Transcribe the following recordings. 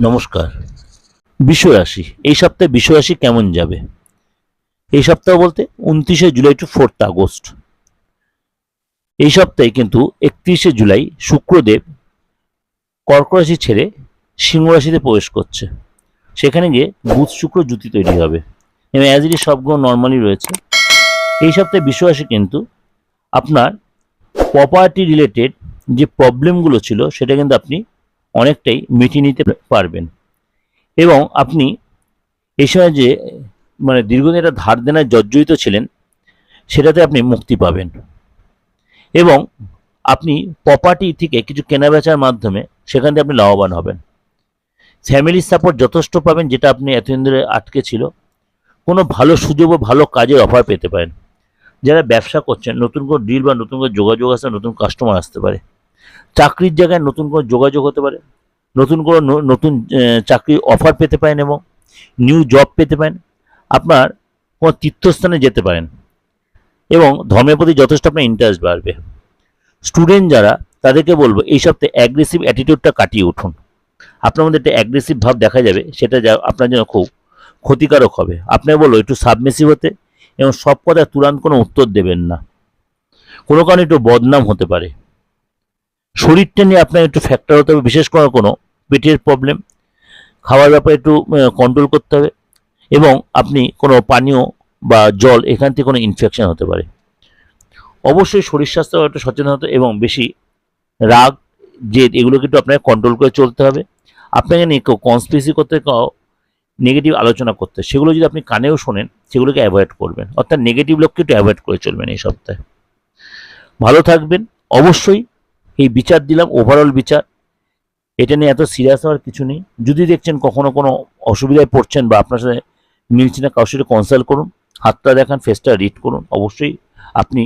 নমস্কার। বিশ্বরাশি, এই সপ্তাহে বিশ্বরাশি কেমন যাবে? এই সপ্তাহ বলতে উনত্রিশে জুলাই টু ফোর্থ আগস্ট। এই সপ্তাহে কিন্তু একত্রিশে জুলাই শুক্রদেব কর্ক রাশি ছেড়ে সিংহ রাশিতে প্রবেশ করছে। সেখানে গিয়ে বুধ, শুক্র জুতি তৈরি হবে। এবং অ্যাজ ইট সবগুলো নর্মালি রয়েছে। এই সপ্তাহে বিশ্বরাশি কিন্তু আপনার প্রপার্টি রিলেটেড যে প্রবলেমগুলো ছিল, সেটা কিন্তু আপনি অনেকটাই মিটিয়ে নিতে পারবেন। এবং আপনি এই সময় যে মানে দীর্ঘদিন একটা ধার দেনায় জর্জরিত ছিলেন, সেটাতে আপনি মুক্তি পাবেন। এবং আপনি প্রপার্টি থেকে কিছু কেনাবেচার মাধ্যমে সেখান থেকে আপনি লাভবান হবেন। ফ্যামিলির সাপোর্ট যথেষ্ট পাবেন, যেটা আপনি এতদিন ধরে আটকে ছিল। কোনো ভালো সুযোগ ও ভালো কাজের অফার পেতে পারেন। যারা ব্যবসা করছেন, নতুন কোনো ডিল বা নতুন করে যোগাযোগ আসতে নতুন কাস্টমার আসতে পারে। চাকরির জায়গায় নতুন কোনো যোগাযোগ হতে পারে নতুন কোনো নতুন আহ, চাকরির অফার পেতে পারেন এবং নিউ জব পেতে পারেন আপনার কোনো তীর্থস্থানে যেতে পারেন এবং ধর্মের প্রতি যথেষ্ট আপনার ইন্টারেস্ট বাড়বে। স্টুডেন্ট যারা তাদেরকে বলব এই সপ্তাহে অ্যাগ্রেসিভ অ্যাটিটিউডটা কাটিয়ে উঠুন। আপনার মধ্যে একটা অ্যাগ্রেসিভ ভাব দেখা যাবে সেটা যা আপনার জন্য খুব ক্ষতিকারক হবে। আপনাকে বলব একটু সাবমেসিভ হতে এবং সব কথায় তুরান্ত কোনো উত্তর দেবেন না। কোনো কারণে একটু বদনাম হতে পারে। শরীরটা নিয়ে আপনার একটু ফ্যাক্টর হতে হবে, বিশেষ করে কোনো পেটের প্রবলেম খাওয়ার ব্যাপারে একটু কন্ট্রোল করতে হবে এবং আপনি কোনো পানীয় বা জল এখান থেকে কোনো ইনফেকশন হতে পারে। অবশ্যই শরীর স্বাস্থ্য একটু সচেতন হতে এবং বেশি রাগ, জেদ এগুলোকে একটু আপনাকে কন্ট্রোল করে চলতে হবে। আপনাকে নিয়ে কেউ কনস্পিরেসি করতে নেগেটিভ আলোচনা করতে, সেগুলো যদি আপনি কানেও শোনেন, সেগুলোকে অ্যাভয়েড করবেন। অর্থাৎ নেগেটিভ লোককে একটু অ্যাভয়েড করে চলবেন এই সপ্তাহে। ভালো থাকবেন। অবশ্যই এই বিচার দিলাম ওভারঅল বিচার। এটা নিয়ে এত সিরিয়াস হওয়ার কিছু নেই। যদি দেখছেন কখনো কোনো অসুবিধায় পড়ছেন বা আপনার সাথে মিলছে না, কারোর সাথে কনসাল্ট করুন, হাতটা দেখান ফেসটা রিড করুন। অবশ্যই আপনি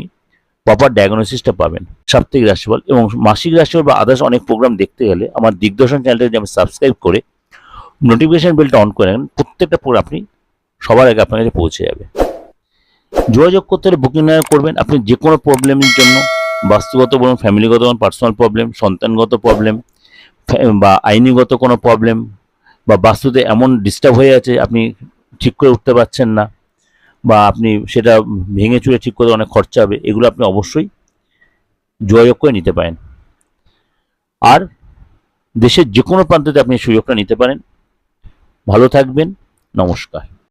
প্রপার ডায়াগনোসিসটা পাবেন। সাপ্তাহিক রাশিফল এবং মাসিক রাশিফল বা আদার্স অনেক প্রোগ্রাম দেখতে গেলে আমার দিগদর্শন চ্যানেলটা যদি আপনি সাবস্ক্রাইব করে নোটিফিকেশান বেলটা অন করে রাখেন প্রত্যেকটা প্রোগ্রাম আপনি সবার আগে আপনার কাছে পৌঁছে যাবে। যোগাযোগ করতে হলে বুকিং করবেন। আপনি যে কোনো প্রবলেমের জন্য বাস্তুগত বলুন, ফ্যামিলিগত বলুন পার্সোনাল প্রবলেম সন্তানগত প্রবলেম বা আইনিগত কোনো প্রবলেম বা বাস্তুতে এমন ডিস্টার্ব হয়ে আছে আপনি ঠিক করে উঠতে পারছেন না, বা আপনি সেটা ভেঙে চুরে ঠিক করতে অনেক খরচা হবে, এগুলো আপনি অবশ্যই যোগাযোগ করে নিতে পারেন। আর দেশের যে কোনো প্রান্ততে আপনি সুযোগটা নিতে পারেন। ভালো থাকবেন, নমস্কার।